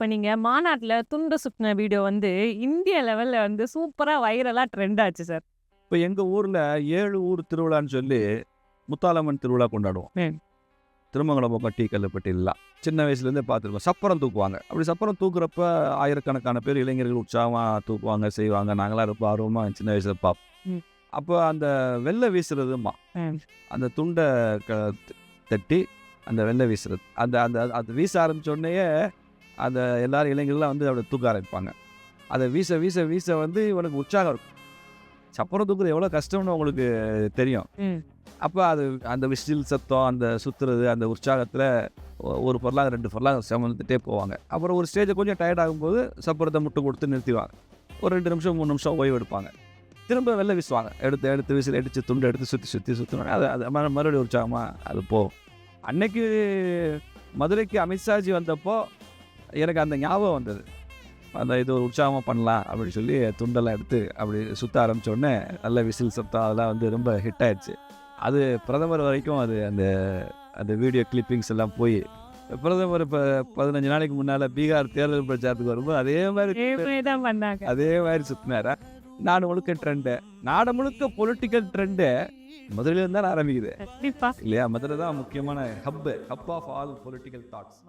இப்ப நீங்க மாநாட்டுல துண்டு சுத்தின வீடியோ வந்து இந்திய லெவல்ல வந்து சூப்பரா வைரலா ட்ரெண்ட் ஆச்சு சார். இப்போ எங்க ஊர்ல 7 ஊர் திருவிழான்னு சொல்லி முத்தாலம்மன் திருவிழா கொண்டாடுவோம். திருமங்கலம் பக்கம் டீ கல்லுப்பட்டிலாம். சின்ன வயசுலேருந்தே பார்த்துருக்கோம். சப்பரம் தூக்குவாங்க. அப்படி சப்பரம் தூக்குறப்ப ஆயிரக்கணக்கான பேர் இளைஞர்கள் உற்சாகமா தூக்குவாங்க, செய்வாங்க. நாங்களாம் ரொம்ப ஆர்வமா சின்ன வயசுல பார்ப்போம். அப்போ அந்த வெள்ளை வீசுறதும்மா. ம். அந்த துண்டை க தட்டி அந்த வெள்ளை வீசுறது. அந்த அந்த அது வீச ஆரம்பிச்ச உடனேயே அந்த எல்லாரும் இளைஞர்கள்லாம் வந்து அப்படி தூக்க ஆரம்பிப்பாங்க. அதை வீச வீச வீச வந்து இவனுக்கு உற்சாகம் இருக்கும். சப்பரம் தூக்குறது எவ்வளோ கஷ்டம்னு உங்களுக்கு தெரியும். அப்போ அது அந்த விசில் சத்தம், அந்த சுத்துறது, அந்த உற்சாகத்தில் ஒரு பொருளாக ரெண்டு பொருளாக சுமந்துட்டே போவாங்க. அப்புறம் ஒரு ஸ்டேஜை கொஞ்சம் டயர்ட் ஆகும்போது சப்பரத்தை முட்டு கொடுத்து நிறுத்திடுவாங்க. ஒரு ரெண்டு நிமிஷம் மூணு நிமிஷம் ஓய்வு எடுப்பாங்க. திரும்ப வெளில வீசுவாங்க. எடுத்து எடுத்து விசில் அடித்து துண்டு எடுத்து சுற்றி சுற்றி சுற்றினோடனே அது அது மறு- மறுபடியும் உற்சாகமாக அது போகும். அன்னைக்கு மதுரைக்கு அமித்ஷாஜி வந்தப்போ எனக்கு அந்த ஞாபகம் வந்தது. அந்த இது ஒரு உற்சாகமாக பண்ணலாம் அப்படின்னு சொல்லி துண்டெல்லாம் எடுத்து அப்படி சுற்ற ஆரம்பிச்ச உடனே நல்ல விசில் சத்தம் அதெல்லாம் வந்து ரொம்ப ஹிட் ஆயிடுச்சு. அது பிரதமர் வரைக்கும் அது அந்த அந்த வீடியோ கிளிப்பிங்ஸ் எல்லாம் போய் பிரதமர் இப்போ 15 நாளைக்கு முன்னால் பீகார் தேர்தல் பிரச்சாரத்துக்கு வரும்போது அதே மாதிரி. அதே மாதிரி சுற்றினாரா நாடு முழுக்க ட்ரெண்டு நாடு முழுக்க பொலிட்டிக்கல் ட்ரெண்டு மதுரையிலேருந்து தான் ஆரம்பிக்குது. இல்லையா மதுரை தான் முக்கியமான hub hub of all political thoughts.